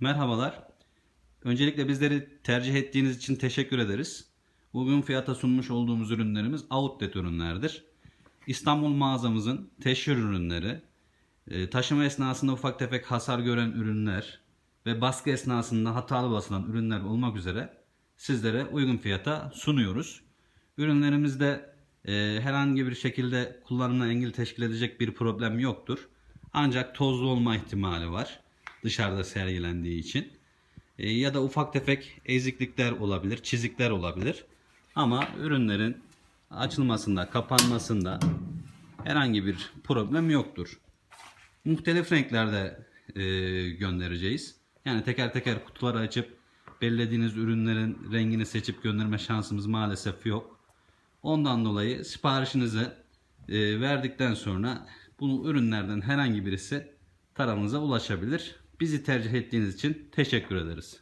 Merhabalar. Öncelikle bizleri tercih ettiğiniz için teşekkür ederiz. Uygun fiyata sunmuş olduğumuz ürünlerimiz outlet ürünlerdir. İstanbul mağazamızın teşhir ürünleri, e, taşıma esnasında ufak tefek hasar gören ürünler ve baskı esnasında hatalı basılan ürünler olmak üzere sizlere uygun fiyata sunuyoruz. Ürünlerimizde e, herhangi bir şekilde kullanımına engel teşkil edecek bir problem yoktur. Ancak tozlu olma ihtimali var dışarıda sergilendiği için. E, ya da ufak tefek eziklikler olabilir, çizikler olabilir. Ama ürünlerin açılmasında, kapanmasında herhangi bir problem yoktur. Muhtelif renklerde e, göndereceğiz. Yani teker teker kutuları açıp belirlediğiniz ürünlerin rengini seçip gönderme şansımız maalesef yok. Ondan dolayı siparişinizi e, verdikten sonra bu ürünlerden herhangi birisi tarafınıza ulaşabilir. Bizi tercih ettiğiniz için teşekkür ederiz.